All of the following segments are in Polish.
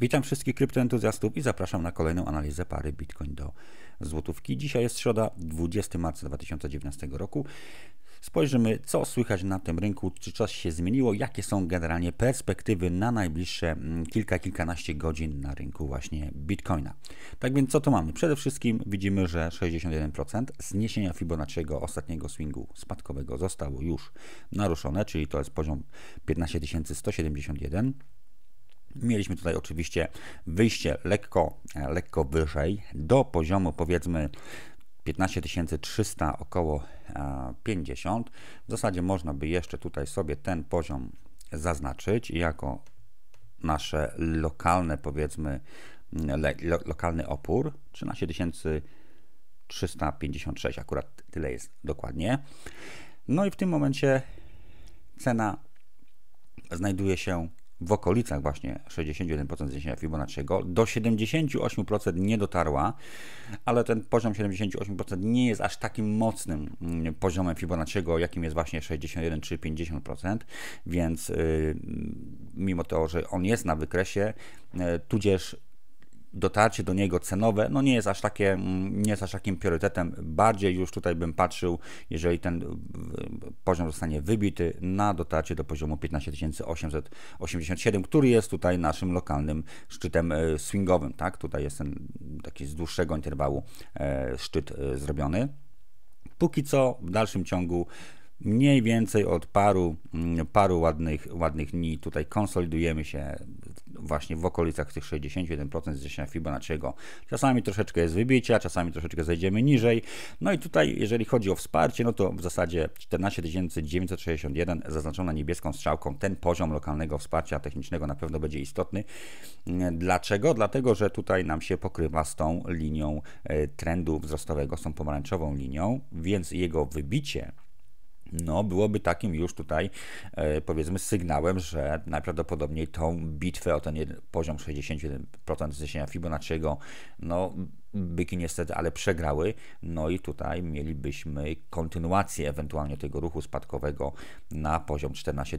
Witam wszystkich kryptoentuzjastów i zapraszam na kolejną analizę pary Bitcoin do złotówki. Dzisiaj jest środa, 20 marca 2019 roku. Spojrzymy, co słychać na tym rynku, czy coś się zmieniło, jakie są generalnie perspektywy na najbliższe mm, kilka, kilkanaście godzin na rynku właśnie Bitcoina. Tak więc co to mamy? Przede wszystkim widzimy, że 61% zniesienia Fibonacciego ostatniego swingu spadkowego zostało już naruszone, czyli to jest poziom 15171. Mieliśmy tutaj oczywiście wyjście lekko, lekko wyżej do poziomu powiedzmy 15300 około 50. W zasadzie można by jeszcze tutaj sobie ten poziom zaznaczyć jako nasze lokalne powiedzmy le, lo, lokalny opór 13356 akurat tyle jest dokładnie. No i w tym momencie cena znajduje się w okolicach właśnie 61% zniesienia Fibonacciego. Do 78% nie dotarła, ale ten poziom 78% nie jest aż takim mocnym mm, poziomem Fibonacciego, jakim jest właśnie 61 czy 50%, więc yy, mimo to, że on jest na wykresie, yy, tudzież dotarcie do niego cenowe no nie jest aż takie, mm, nie jest aż takim priorytetem. Bardziej już tutaj bym patrzył, jeżeli ten poziom zostanie wybity na dotarcie do poziomu 15887, który jest tutaj naszym lokalnym szczytem e, swingowym, tak? Tutaj jest ten taki z dłuższego interwału e, szczyt e, zrobiony. Póki co w dalszym ciągu mniej więcej od paru, mm, paru ładnych, ładnych dni tutaj konsolidujemy się właśnie w okolicach tych 61% zniesienia Fibonacciego. Czasami troszeczkę jest wybicie, a czasami troszeczkę zejdziemy niżej. No i tutaj, jeżeli chodzi o wsparcie, no to w zasadzie 14961 zaznaczona niebieską strzałką, ten poziom lokalnego wsparcia technicznego na pewno będzie istotny. Dlaczego? Dlatego, że tutaj nam się pokrywa z tą linią e, trendu wzrostowego, z tą pomarańczową linią, więc jego wybicie no, byłoby takim już tutaj, e, powiedzmy, sygnałem, że najprawdopodobniej tą bitwę o ten poziom 61% zniesienia Fibonacciego, no, byki niestety, ale przegrały. No i tutaj mielibyśmy kontynuację ewentualnie tego ruchu spadkowego na poziom 14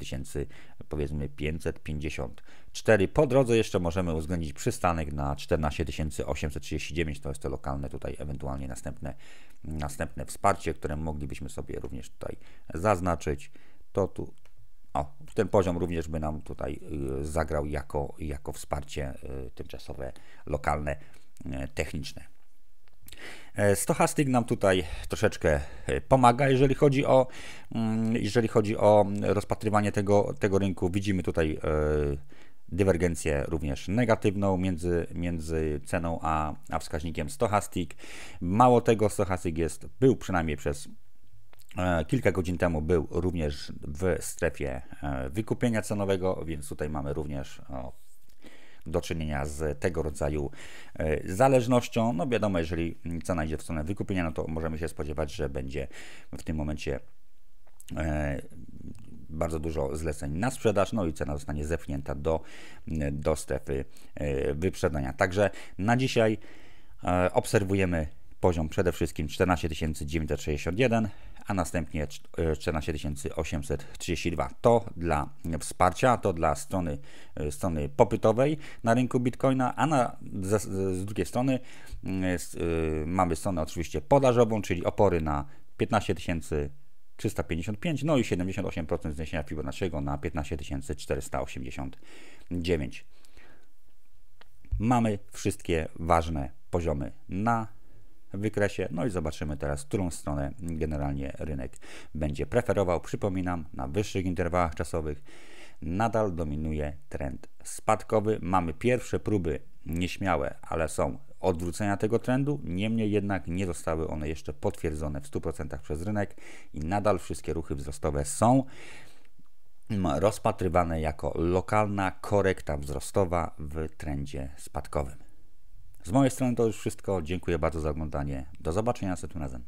powiedzmy 554. Po drodze jeszcze możemy uwzględnić przystanek na 14 839, to jest to lokalne tutaj ewentualnie następne, następne wsparcie, które moglibyśmy sobie również tutaj zaznaczyć. To tu o, ten poziom również by nam tutaj y, zagrał jako, jako wsparcie y, tymczasowe, lokalne techniczne. E, Stochastic nam tutaj troszeczkę e, pomaga, jeżeli chodzi o, mm, jeżeli chodzi o rozpatrywanie tego, tego rynku. Widzimy tutaj dywergencję również negatywną między, między ceną a, a wskaźnikiem Stochastic. Mało tego, Stochastic jest, był przynajmniej przez Kilka godzin temu był również w strefie wykupienia cenowego, więc tutaj mamy również do czynienia z tego rodzaju e, zależnością. No wiadomo, jeżeli cena idzie w stronę wykupienia, no to możemy się spodziewać, że będzie w tym momencie e, bardzo dużo zleceń na sprzedaż, no i cena zostanie zepchnięta do, do strefy e, wyprzedania. Także na dzisiaj obserwujemy poziom przede wszystkim 14 961, a następnie 14 832. To dla wsparcia, to dla strony, e, strony popytowej na rynku Bitcoina, a na, z, z drugiej strony jest, y, mamy stronę oczywiście podażową, czyli opory na 15 355, no i 78% zniesienia Fibonacciego na 15 489. Mamy wszystkie ważne poziomy na wykresie. No i zobaczymy teraz, którą stronę generalnie rynek będzie preferował. Przypominam, na wyższych interwałach czasowych nadal dominuje trend spadkowy. Mamy pierwsze próby nieśmiałe, ale są odwrócenia tego trendu, niemniej jednak nie zostały one jeszcze potwierdzone w 100% przez rynek i nadal wszystkie ruchy wzrostowe są rozpatrywane jako lokalna korekta wzrostowa w trendzie spadkowym. Z mojej strony to już wszystko. Dziękuję bardzo za oglądanie. Do zobaczenia następnym razem.